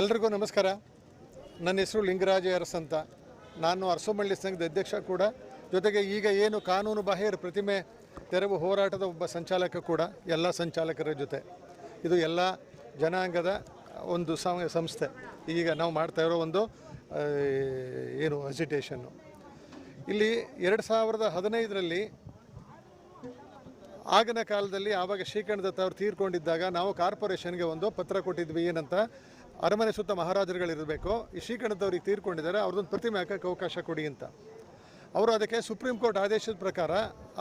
ಎಲ್ರಿಗೂ ನಮಸ್ಕಾರ. ನನ್ನ ಹೆಸರು ಲಿಂಗರಾಜ ಅರಸ್ ಅಂತ ನಾನು ಅರಸುಮಳ್ಳಿ ಸಂಘದ ಅಧ್ಯಕ್ಷ ಕೂಡ. ಜೊತೆಗೆ ಈಗ ಏನು ಕಾನೂನು ಬಾಹಿರ ಪ್ರತಿಮೆ ತೆರವು ಹೋರಾಟದ ಒಬ್ಬ ಸಂಚಾಲಕ ಕೂಡ, ಎಲ್ಲ ಸಂಚಾಲಕರ ಜೊತೆ. ಇದು ಎಲ್ಲ ಜನಾಂಗದ ಒಂದು ಸಂಸ್ಥೆ. ಈಗ ನಾವು ಮಾಡ್ತಾ ಇರೋ ಒಂದು ಏನು ಹೆಸಿಟೇಷನ್ನು ಇಲ್ಲಿ ಎರಡು ಸಾವಿರದ ಹದಿನೈದರಲ್ಲಿ ಆಗಿನ ಕಾಲದಲ್ಲಿ ಆವಾಗ ಶ್ರೀಕಂಠದತ್ತ ಅವರು ತೀರ್ಕೊಂಡಿದ್ದಾಗ ನಾವು ಕಾರ್ಪೊರೇಷನ್ಗೆ ಒಂದು ಪತ್ರ ಕೊಟ್ಟಿದ್ವಿ ಏನಂತ. ಅರಮನೆ ಸುತ್ತ ಮಹಾರಾಜರುಗಳಿರಬೇಕು, ಈ ಶ್ರೀಕಂಠದವ್ರಿಗೆ ತೀರ್ಕೊಂಡಿದ್ದಾರೆ, ಅವ್ರದ್ದೊಂದು ಪ್ರತಿಮೆ ಹಾಕೋಕ್ಕೆ ಅವಕಾಶ ಕೊಡಿ ಅಂತ. ಅವರು ಅದಕ್ಕೆ ಸುಪ್ರೀಂ ಕೋರ್ಟ್ ಆದೇಶದ ಪ್ರಕಾರ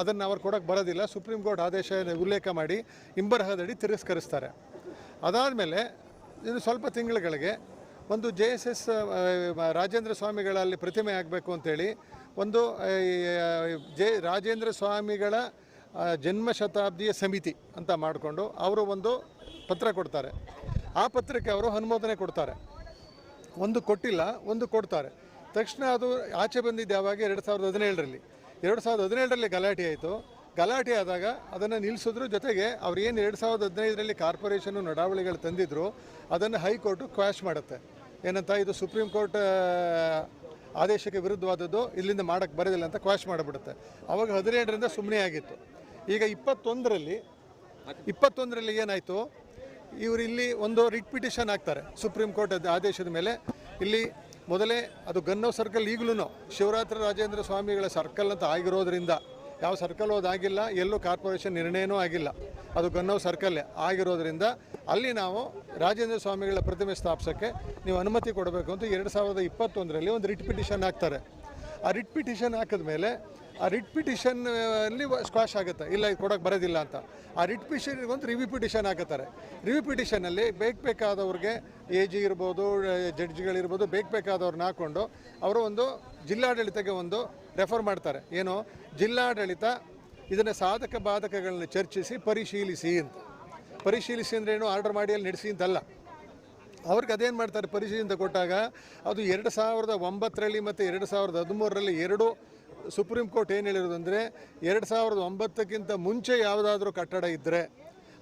ಅದನ್ನು ಅವ್ರು ಕೊಡೋಕ್ಕೆ ಬರೋದಿಲ್ಲ. ಸುಪ್ರೀಂ ಕೋರ್ಟ್ ಆದೇಶ ಉಲ್ಲೇಖ ಮಾಡಿ ಇಂಬರಹದಡಿ ತಿರಸ್ಕರಿಸ್ತಾರೆ. ಅದಾದಮೇಲೆ ಇನ್ನು ಸ್ವಲ್ಪ ತಿಂಗಳುಗಳಿಗೆ ಒಂದು ಜೆ ಎಸ್ ಎಸ್ ರಾಜೇಂದ್ರ ಸ್ವಾಮಿಗಳಲ್ಲಿ ಪ್ರತಿಮೆ ಆಗಬೇಕು ಅಂತೇಳಿ ಒಂದು ಜೆ, ರಾಜೇಂದ್ರ ಸ್ವಾಮಿಗಳ ಜನ್ಮ ಶತಾಬ್ದಿಯ ಸಮಿತಿ ಅಂತ ಮಾಡಿಕೊಂಡು ಅವರು ಒಂದು ಪತ್ರ ಕೊಡ್ತಾರೆ. ಆ ಪತ್ರಕ್ಕೆ ಅವರು ಅನುಮೋದನೆ ಕೊಡ್ತಾರೆ. ಒಂದು ಕೊಟ್ಟಿಲ್ಲ, ಒಂದು ಕೊಡ್ತಾರೆ. ತಕ್ಷಣ ಅದು ಆಚೆ ಬಂದಿದ್ದು ಯಾವಾಗ? ಎರಡು ಸಾವಿರದ ಹದಿನೇಳರಲ್ಲಿ. ಎರಡು ಸಾವಿರದ ಹದಿನೇಳರಲ್ಲಿ ಗಲಾಟೆ ಆಯಿತು. ಗಲಾಟೆ ಆದಾಗ ಅದನ್ನು ನಿಲ್ಲಿಸಿದ್ರು ಜೊತೆಗೆ ಅವ್ರು ಏನು ಎರಡು ಸಾವಿರದ ಹದಿನೈದರಲ್ಲಿ ಕಾರ್ಪೊರೇಷನ್ನು ನಡಾವಳಿಗಳು ತಂದಿದ್ರು, ಅದನ್ನು ಹೈಕೋರ್ಟು ಕ್ವಾಶ್ ಮಾಡುತ್ತೆ. ಏನಂತ ಇದು ಸುಪ್ರೀಂ ಕೋರ್ಟ್ ಆದೇಶಕ್ಕೆ ವಿರುದ್ಧವಾದದ್ದು, ಇಲ್ಲಿಂದ ಮಾಡೋಕ್ಕೆ ಬರೋದಿಲ್ಲ ಅಂತ ಕ್ವಾಶ್ ಮಾಡಿಬಿಡುತ್ತೆ. ಅವಾಗ ಹದಿನೇಳರಿಂದ ಸುಮ್ಮನೆ ಆಗಿತ್ತು. ಈಗ ಇಪ್ಪತ್ತೊಂದರಲ್ಲಿ ಇಪ್ಪತ್ತೊಂದರಲ್ಲಿ ಏನಾಯಿತು? ಇವರು ಇಲ್ಲಿ ಒಂದು ರಿಟ್ ಪಿಟಿಷನ್ ಹಾಕ್ತಾರೆ ಸುಪ್ರೀಂ ಕೋರ್ಟ್ ಆದೇಶದ ಮೇಲೆ. ಇಲ್ಲಿ ಮೊದಲೇ ಅದು ಗನ್ನೌ ಸರ್ಕಲ್ ಈಗಲೂ ಶಿವರಾತ್ರಿ ರಾಜೇಂದ್ರ ಸ್ವಾಮಿಗಳ ಸರ್ಕಲ್ ಅಂತ ಆಗಿರೋದ್ರಿಂದ ಯಾವ ಸರ್ಕಲ್ ಹೋದಾಗಿಲ್ಲ ಎಲ್ಲೂ ಕಾರ್ಪೊರೇಷನ್ ನಿರ್ಣಯನೂ ಆಗಿಲ್ಲ. ಅದು ಗನ್ನವ್ ಸರ್ಕಲ್ ಆಗಿರೋದ್ರಿಂದ ಅಲ್ಲಿ ನಾವು ರಾಜೇಂದ್ರ ಸ್ವಾಮಿಗಳ ಪ್ರತಿಮೆ ಸ್ಥಾಪಿಸೋಕ್ಕೆ ನೀವು ಅನುಮತಿ ಕೊಡಬೇಕು ಅಂತ ಎರಡು ಸಾವಿರದ ಇಪ್ಪತ್ತೊಂದರಲ್ಲಿ ಒಂದು ರಿಟ್ ಪಿಟಿಷನ್ ಹಾಕ್ತಾರೆ. ಆ ರಿಟ್ ಪಿಟಿಷನ್ ಹಾಕಿದ್ಮೇಲೆ ಆ ರಿಟ್ ಪಿಟಿಷನ್ ಅಲ್ಲಿ ಸ್ಕ್ವಾಶ್ ಆಗುತ್ತೆ. ಇಲ್ಲ, ಇದು ಕೊಡೋಕೆ ಬರೋದಿಲ್ಲ ಅಂತ. ಆ ರಿಟ್ ಪಿಟಿಷನ್ಗೊಂದು ರಿವ್ಯೂ ಪಿಟಿಷನ್ ಹಾಕುತ್ತಾರೆ. ರಿವ್ಯೂ ಪಿಟಿಷನಲ್ಲಿ ಬೇಕು ಬೇಕಾದವ್ರಿಗೆ ಎ ಜಿ ಇರ್ಬೋದು ಜಡ್ಜ್ಗಳಿರ್ಬೋದು ಬೇಕು ಬೇಕಾದವ್ರನ್ನ ಹಾಕ್ಕೊಂಡು ಅವರು ಒಂದು ಜಿಲ್ಲಾಡಳಿತಕ್ಕೆ ಒಂದು ರೆಫರ್ ಮಾಡ್ತಾರೆ. ಏನು? ಜಿಲ್ಲಾಡಳಿತ ಇದನ್ನು ಸಾಧಕ ಬಾಧಕಗಳನ್ನ ಚರ್ಚಿಸಿ ಪರಿಶೀಲಿಸಿ ಅಂತ. ಪರಿಶೀಲಿಸಿ ಅಂದರೆ ಏನು? ಆರ್ಡರ್ ಮಾಡಿ ಅಲ್ಲಿ ನಡೆಸಿ ಅಂತಲ್ಲ. ಅವ್ರಿಗೆ ಅದೇನು ಮಾಡ್ತಾರೆ? ಅಂತ ಕೊಟ್ಟಾಗ ಅದು ಎರಡು ಸಾವಿರದ ಒಂಬತ್ತರಲ್ಲಿ ಮತ್ತು ಎರಡು ಸಾವಿರದ ಹದಿಮೂರರಲ್ಲಿ ಎರಡು ಸುಪ್ರೀಂ ಕೋರ್ಟ್ ಏನು ಹೇಳಿರೋದು ಅಂದರೆ ಎರಡು ಸಾವಿರದ ಒಂಬತ್ತಕ್ಕಿಂತ ಮುಂಚೆ ಯಾವುದಾದ್ರೂ ಕಟ್ಟಡ ಇದ್ದರೆ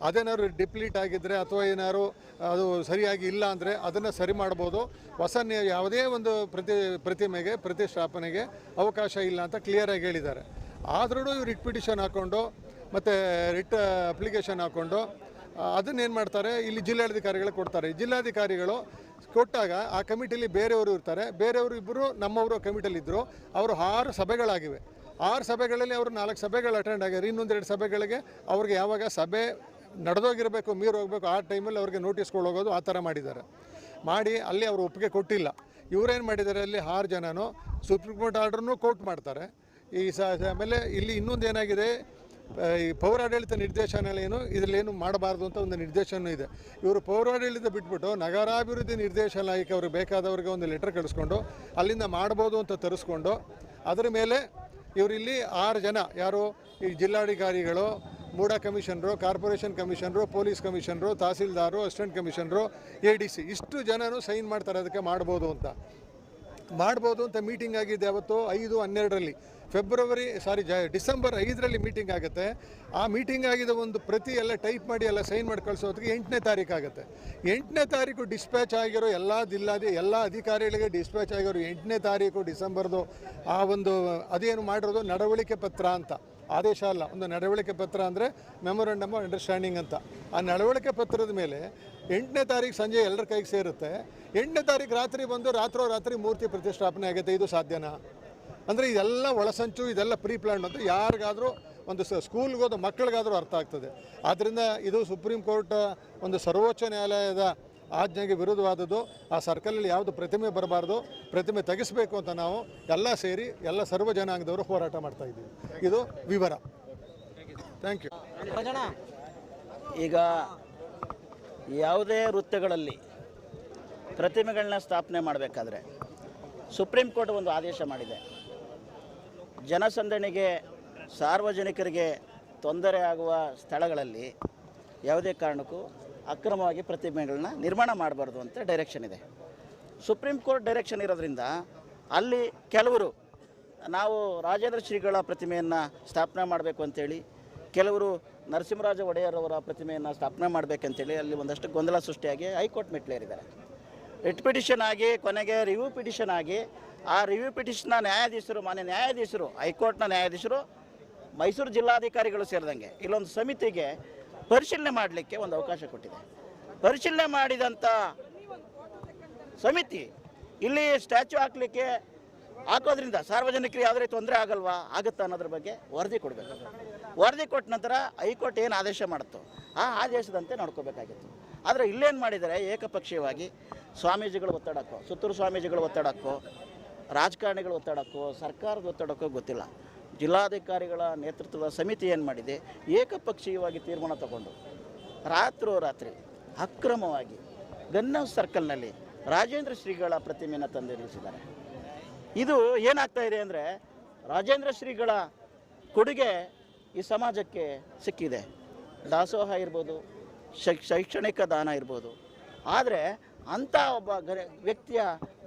ಅದೇನಾದ್ರು ಡಿಪ್ಲೀಟ್ ಆಗಿದ್ದರೆ ಅಥವಾ ಏನಾದ್ರು ಅದು ಸರಿಯಾಗಿ ಇಲ್ಲ ಅಂದರೆ ಅದನ್ನು ಸರಿ ಮಾಡ್ಬೋದು. ಹೊಸ ಯಾವುದೇ ಒಂದು ಪ್ರತಿ ಪ್ರತಿಮೆಗೆ, ಪ್ರತಿಷ್ಠಾಪನೆಗೆ ಅವಕಾಶ ಇಲ್ಲ ಅಂತ ಕ್ಲಿಯರಾಗಿ ಹೇಳಿದ್ದಾರೆ. ಆದರೂ ಇವ್ರು ರಿಟ್ ಪಿಟಿಷನ್ ಹಾಕ್ಕೊಂಡು ಮತ್ತು ರಿಟ್ ಅಪ್ಲಿಕೇಶನ್ ಹಾಕ್ಕೊಂಡು ಅದನ್ನೇನು ಮಾಡ್ತಾರೆ? ಇಲ್ಲಿ ಜಿಲ್ಲಾಧಿಕಾರಿಗಳು ಕೊಡ್ತಾರೆ. ಜಿಲ್ಲಾಧಿಕಾರಿಗಳು ಕೊಟ್ಟಾಗ ಆ ಕಮಿಟಿಲಿ ಬೇರೆಯವರು ಇರ್ತಾರೆ. ಬೇರೆಯವರು ಇಬ್ಬರು ನಮ್ಮವರು ಕಮಿಟಿಯಲ್ಲಿದ್ದರು ಅವರು ಆರು ಸಭೆಗಳಾಗಿವೆ. ಆರು ಸಭೆಗಳಲ್ಲಿ ಅವರು ನಾಲ್ಕು ಸಭೆಗಳು ಅಟೆಂಡ್ ಆಗ್ಯಾರ ಇನ್ನೊಂದೆರಡು ಸಭೆಗಳಿಗೆ ಅವ್ರಿಗೆ ಯಾವಾಗ ಸಭೆ ನಡೆದೋಗಿರಬೇಕು ಮೀರು ಹೋಗಬೇಕು ಆ ಟೈಮಲ್ಲಿ ಅವ್ರಿಗೆ ನೋಟಿಸ್ ಹೋಗೋದು ಆ ಥರ ಮಾಡಿದ್ದಾರೆ. ಮಾಡಿ ಅಲ್ಲಿ ಅವರು ಒಪ್ಪಿಗೆ ಕೊಟ್ಟಿಲ್ಲ. ಇವರೇನು ಮಾಡಿದ್ದಾರೆ ಅಲ್ಲಿ? ಆರು ಜನನೂ ಸುಪ್ರೀಂ ಕೋರ್ಟ್ ಆರ್ಡ್ರನ್ನೂ ಕೋರ್ಟ್ ಮಾಡ್ತಾರೆ. ಈ ಸ, ಆಮೇಲೆ ಇಲ್ಲಿ ಇನ್ನೊಂದು ಏನಾಗಿದೆ? ಈ ಪೌರಾಡಳಿತ ನಿರ್ದೇಶನಾಲಯ ಏನು ಇದರಲ್ಲೇನು ಮಾಡಬಾರ್ದು ಅಂತ ಒಂದು ನಿರ್ದೇಶನ ಇದೆ. ಇವರು ಪೌರಾಡಳಿತ ಬಿಟ್ಬಿಟ್ಟು ನಗರಾಭಿವೃದ್ಧಿ ನಿರ್ದೇಶನಾಲಯಕ್ಕೆ ಅವ್ರಿಗೆ ಬೇಕಾದವ್ರಿಗೆ ಒಂದು ಲೆಟರ್ ಕಳಿಸ್ಕೊಂಡು ಅಲ್ಲಿಂದ ಮಾಡ್ಬೋದು ಅಂತ ತರಿಸ್ಕೊಂಡು ಅದರ ಮೇಲೆ ಇವರಿಲ್ಲಿ ಆರು ಜನ ಯಾರು ಈ ಜಿಲ್ಲಾಧಿಕಾರಿಗಳು, MUDA commissioner, corporation commissioner, police commissioner, tahsildar, assistant commissioner, A D C ಇಷ್ಟು ಜನರು ಸೈನ್ ಮಾಡ್ತಾರೆ ಅದಕ್ಕೆ ಮಾಡ್ಬೋದು ಅಂತ. ಮಾಡ್ಬೋದು ಅಂತ ಮೀಟಿಂಗ್ ಆಗಿದೆ ಅವತ್ತು ಐದು ಹನ್ನೆರಡರಲ್ಲಿ. ಫೆಬ್ರವರಿ ಸಾರಿ ಜ ಡಿಸೆಂಬರ್ ಐದರಲ್ಲಿ ಮೀಟಿಂಗ್ ಆಗುತ್ತೆ. ಆ ಮೀಟಿಂಗ್ ಆಗಿದ ಒಂದು ಪ್ರತಿ ಎಲ್ಲ ಟೈಪ್ ಮಾಡಿ, ಎಲ್ಲ ಸೈನ್ ಮಾಡಿ ಕಳಿಸೋದಕ್ಕೆ ಎಂಟನೇ ತಾರೀಕು ಆಗುತ್ತೆ. ಎಂಟನೇ ತಾರೀಕು ಡಿಸ್ಪ್ಯಾಚ್ ಆಗಿರೋ ಎಲ್ಲ ಜಿಲ್ಲಾದಿ ಎಲ್ಲ ಅಧಿಕಾರಿಗಳಿಗೆ ಡಿಸ್ಪ್ಯಾಚ್ ಆಗಿರೋ ಎಂಟನೇ ತಾರೀಕು ಡಿಸೆಂಬರ್ದು ಆ ಒಂದು ಅದೇನು ಮಾಡಿರೋದು ನಡವಳಿಕೆ ಪತ್ರ ಅಂತ. ಆದೇಶ ಅಲ್ಲ, ಒಂದು ನಡವಳಿಕೆ ಪತ್ರ ಅಂದರೆ ಮೆಮೊರಂಡಮ್ ಅಂಡರ್ಸ್ಟ್ಯಾಂಡಿಂಗ್ ಅಂತ. ಆ ನಡವಳಿಕೆ ಪತ್ರದ ಮೇಲೆ ಎಂಟನೇ ತಾರೀಕು ಸಂಜೆ ಎಲ್ಲರ ಕೈಗೆ ಸೇರುತ್ತೆ. ಎಂಟನೇ ತಾರೀಕು ರಾತ್ರಿ ಬಂದು ರಾತ್ರೋ ರಾತ್ರಿ ಮೂರ್ತಿ ಪ್ರತಿಷ್ಠಾಪನೆ ಆಗುತ್ತೆ. ಇದು ಸಾಧ್ಯನಾ? ಅಂದರೆ ಇದೆಲ್ಲ ಒಳಸಂಚು, ಇದೆಲ್ಲ ಪ್ರೀ ಪ್ಲ್ಯಾನ್ ಅಂತ ಯಾರಿಗಾದರೂ ಒಂದು ಸ, ಸ್ಕೂಲ್ಗೆ ಹೋದ ಮಕ್ಕಳಿಗಾದರೂ ಅರ್ಥ ಆಗ್ತದೆ. ಆದ್ದರಿಂದ ಇದು ಸುಪ್ರೀಂ ಕೋರ್ಟ್ ಒಂದು ಸರ್ವೋಚ್ಚ ನ್ಯಾಯಾಲಯದ ಆಜ್ಞೆಗೆ ವಿರುದ್ಧವಾದದ್ದು, ಆ ಸರ್ಕಲಲ್ಲಿ ಯಾವುದು ಪ್ರತಿಮೆ ಬರಬಾರ್ದು, ಪ್ರತಿಮೆ ತೆಗೆಸಬೇಕು ಅಂತ ನಾವು ಎಲ್ಲ ಸೇರಿ ಎಲ್ಲ ಸರ್ವ ಜನಾಂಗದವರು ಹೋರಾಟ ಮಾಡ್ತಾ ಇದ್ದೀವಿ. ಇದು ವಿವರ. ಥ್ಯಾಂಕ್ ಯು ಈಗ ಯಾವುದೇ ವೃತ್ತಗಳಲ್ಲಿ ಪ್ರತಿಮೆಗಳನ್ನ ಸ್ಥಾಪನೆ ಮಾಡಬೇಕಾದ್ರೆ ಸುಪ್ರೀಂ ಕೋರ್ಟ್ ಒಂದು ಆದೇಶ ಮಾಡಿದೆ. ಜನಸಂದಣಿಗೆ ಸಾರ್ವಜನಿಕರಿಗೆ ತೊಂದರೆ ಆಗುವ ಸ್ಥಳಗಳಲ್ಲಿ ಯಾವುದೇ ಕಾರಣಕ್ಕೂ ಅಕ್ರಮವಾಗಿ ಪ್ರತಿಮೆಗಳನ್ನ ನಿರ್ಮಾಣ ಮಾಡಬಾರ್ದು ಅಂತ ಡೈರೆಕ್ಷನ್ ಇದೆ. ಸುಪ್ರೀಂ ಕೋರ್ಟ್ ಡೈರೆಕ್ಷನ್ ಇರೋದ್ರಿಂದ ಅಲ್ಲಿ ಕೆಲವರು, ನಾವು ರಾಜೇಂದ್ರ ಶ್ರೀಗಳ ಪ್ರತಿಮೆಯನ್ನು ಸ್ಥಾಪನೆ ಮಾಡಬೇಕು ಅಂತೇಳಿ, ಕೆಲವರು ನರಸಿಂಹರಾಜ ಒಡೆಯರ್ ಅವರ ಪ್ರತಿಮೆಯನ್ನು ಸ್ಥಾಪನೆ ಮಾಡಬೇಕಂತೇಳಿ ಅಲ್ಲಿ ಒಂದಷ್ಟು ಗೊಂದಲ ಸೃಷ್ಟಿಯಾಗಿ ಹೈಕೋರ್ಟ್ ಮೆಟ್ಲೇರಿದ್ದಾರೆ ರಿಟ್ ಪಿಟಿಷನ್ ಆಗಿ, ಕೊನೆಗೆ ರಿವ್ಯೂ ಪಿಟಿಷನ್ ಆಗಿ ಆ ರಿವ್ಯೂ ಪಿಟಿಷನ್ನ ನ್ಯಾಯಾಧೀಶರು, ಮಾನ್ಯ ನ್ಯಾಯಾಧೀಶರು, ಹೈಕೋರ್ಟ್ನ ನ್ಯಾಯಾಧೀಶರು, ಮೈಸೂರು ಜಿಲ್ಲಾಧಿಕಾರಿಗಳು ಸೇರಿದಂಗೆ ಇಲ್ಲೊಂದು ಸಮಿತಿಗೆ ಪರಿಶೀಲನೆ ಮಾಡಲಿಕ್ಕೆ ಒಂದು ಅವಕಾಶ ಕೊಟ್ಟಿದೆ. ಪರಿಶೀಲನೆ ಮಾಡಿದಂಥ ಸಮಿತಿ ಇಲ್ಲಿ ಸ್ಟ್ಯಾಚ್ಯೂ ಹಾಕಲಿಕ್ಕೆ ಹಾಕೋದ್ರಿಂದ ಸಾರ್ವಜನಿಕರಿಗೆ ಯಾವುದೇ ತೊಂದರೆ ಆಗಲ್ವಾ? ಆಗುತ್ತಾ ಅನ್ನೋದ್ರ ಬಗ್ಗೆ ವರದಿ ಕೊಡಬೇಕು. ವರದಿ ಕೊಟ್ಟ ನಂತರ ಹೈಕೋರ್ಟ್ ಏನು ಆದೇಶ ಮಾಡುತ್ತೋ ಆ ಆದೇಶದಂತೆ ನೋಡ್ಕೋಬೇಕಾಗಿತ್ತು. ಆದರೆ ಇಲ್ಲೇನು ಮಾಡಿದರೆ ಏಕಪಕ್ಷೀಯವಾಗಿ ಸ್ವಾಮೀಜಿಗಳು ಒತ್ತಡಕ್ಕೋ, ಸುತ್ತೂರು ಸ್ವಾಮೀಜಿಗಳು ಒತ್ತಡಕ್ಕೋ ರಾಜಕಾರಣಿಗಳು ಒತ್ತಡಕ್ಕೋ, ಸರ್ಕಾರದ ಒತ್ತಡಕ್ಕೋ ಗೊತ್ತಿಲ್ಲ. ಜಿಲ್ಲಾಧಿಕಾರಿಗಳ ನೇತೃತ್ವದ ಸಮಿತಿ ಏನು ಮಾಡಿದೆ? ಏಕಪಕ್ಷೀಯವಾಗಿ ತೀರ್ಮಾನ ತಗೊಂಡು. ರಾತ್ರೋರಾತ್ರಿ ಅಕ್ರಮವಾಗಿ ಗನ್ನ ಸರ್ಕಲ್ನಲ್ಲಿ ರಾಜೇಂದ್ರ ಶ್ರೀಗಳ ಪ್ರತಿಮೆಯನ್ನು ತಂದು ನಿಲ್ಲಿಸಿದ್ದಾರೆ ಇದು ಏನಾಗ್ತಾ ಇದೆ ಅಂದರೆ, ರಾಜೇಂದ್ರ ಶ್ರೀಗಳ ಕೊಡುಗೆ ಈ ಸಮಾಜಕ್ಕೆ ಸಿಕ್ಕಿದೆ. ದಾಸೋಹ ಇರ್ಬೋದು ಶೈಕ್ಷಣಿಕ ದಾನ ಇರ್ಬೋದು. ಆದರೆ ಅಂಥ ಒಬ್ಬ ವ್ಯಕ್ತಿಯ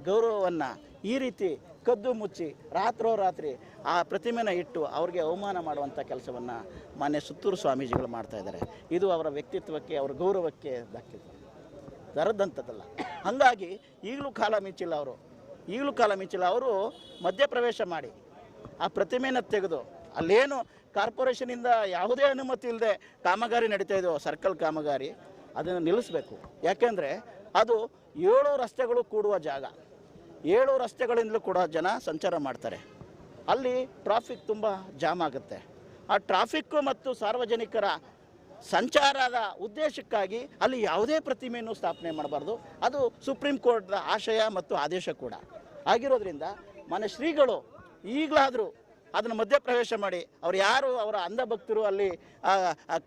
ಗೌರವವನ್ನು ಈ ರೀತಿ ಕದ್ದು ಮುಚ್ಚಿ ರಾತ್ರೋರಾತ್ರಿ ಆ ಪ್ರತಿಮೆನ ಇಟ್ಟು ಅವ್ರಿಗೆ ಅವಮಾನ ಮಾಡುವಂಥ ಕೆಲಸವನ್ನು ಮಾನ್ಯ ಸುತ್ತೂರು ಸ್ವಾಮೀಜಿಗಳು ಮಾಡ್ತಾಯಿದ್ದಾರೆ ಇದು ಅವರ ವ್ಯಕ್ತಿತ್ವಕ್ಕೆ, ಅವರ ಗೌರವಕ್ಕೆ ಧಕ್ಕಿದೆ ದರದಂಥದ್ದಲ್ಲ ಹಾಗಾಗಿ ಈಗಲೂ ಕಾಲ ಮಿಂಚಿಲ್ಲ ಅವರು. ಈಗಲೂ ಕಾಲ ಮಿಂಚಿಲ್ಲ. ಅವರು ಮಧ್ಯಪ್ರವೇಶ ಮಾಡಿ ಆ ಪ್ರತಿಮೆನ ತೆಗೆದು ಅಲ್ಲೇನು ಕಾರ್ಪೊರೇಷನಿಂದ ಯಾವುದೇ ಅನುಮತಿ ಇಲ್ಲದೆ ಕಾಮಗಾರಿ ನಡೀತಾ ಇದೆಯೋ, ಸರ್ಕಲ್ ಕಾಮಗಾರಿ, ಅದನ್ನು ನಿಲ್ಲಿಸಬೇಕು. ಯಾಕೆಂದರೆ ಅದು ಏಳು ರಸ್ತೆಗಳು ಕೂಡುವ ಜಾಗ. ಏಳು ರಸ್ತೆಗಳಿಂದಲೂ ಕೂಡ ಜನ ಸಂಚಾರ ಮಾಡ್ತಾರೆ. ಅಲ್ಲಿ ಟ್ರಾಫಿಕ್ ತುಂಬ ಜಾಮ್ ಆಗುತ್ತೆ. ಆ ಟ್ರಾಫಿಕ್ಕು ಮತ್ತು ಸಾರ್ವಜನಿಕರ ಸಂಚಾರದ ಉದ್ದೇಶಕ್ಕಾಗಿ ಅಲ್ಲಿ ಯಾವುದೇ ಪ್ರತಿಮೆಯನ್ನು ಸ್ಥಾಪನೆ ಮಾಡಬಾರ್ದು. ಅದು ಸುಪ್ರೀಂ ಕೋರ್ಟ್ನ ಆಶಯ ಮತ್ತು ಆದೇಶ ಕೂಡ. ಆಗಿರೋದ್ರಿಂದ ಮನೆ ಶ್ರೀಗಳು ಈಗಲಾದರೂ ಅದನ್ನು ಮಧ್ಯಪ್ರವೇಶ ಮಾಡಿ, ಅವ್ರು ಯಾರು ಅವರ ಅಂಧಭಕ್ತರು ಅಲ್ಲಿ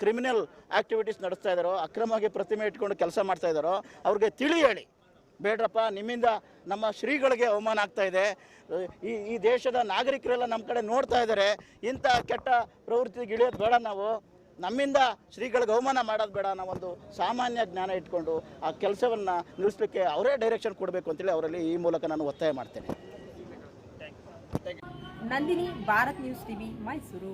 ಕ್ರಿಮಿನಲ್ ಆ್ಯಕ್ಟಿವಿಟೀಸ್ ನಡೆಸ್ತಾ ಇದ್ದಾರೋ, ಅಕ್ರಮವಾಗಿ ಪ್ರತಿಮೆ ಇಟ್ಕೊಂಡು ಕೆಲಸ ಮಾಡ್ತಾ ಇದ್ದಾರೋ, ಅವ್ರಿಗೆ ತಿಳಿ ಹೇಳಿ. ಬೇಡ್ರಪ್ಪ, ನಿಮ್ಮಿಂದ ನಮ್ಮ ಶ್ರೀಗಳಿಗೆ ಅವಮಾನ ಆಗ್ತಾ ಇದೆ. ಈ ಈ ದೇಶದ ನಾಗರಿಕರೆಲ್ಲ ನಮ್ಮ ಕಡೆ ನೋಡ್ತಾ ಇದ್ದಾರೆ ಇಂಥ ಕೆಟ್ಟ ಪ್ರವೃತ್ತಿಗೆ ಇಳಿಯೋದು ಬೇಡ ನಾವು. ನಮ್ಮಿಂದ ಶ್ರೀಗಳಿಗೆ ಅವಮಾನ ಮಾಡೋದು ಬೇಡ ಅನ್ನೋ ಒಂದು ಸಾಮಾನ್ಯ ಜ್ಞಾನ ಇಟ್ಕೊಂಡು ಆ ಕೆಲಸವನ್ನು ನಿಲ್ಲಿಸಲಿಕ್ಕೆ ಅವರೇ ಡೈರೆಕ್ಷನ್ ಕೊಡಬೇಕು ಅಂತೇಳಿ ಅವರಲ್ಲಿ ಈ ಮೂಲಕ ನಾನು ಒತ್ತಾಯ ಮಾಡ್ತೇನೆ. Nandini, Bharat news TV, Mysuru.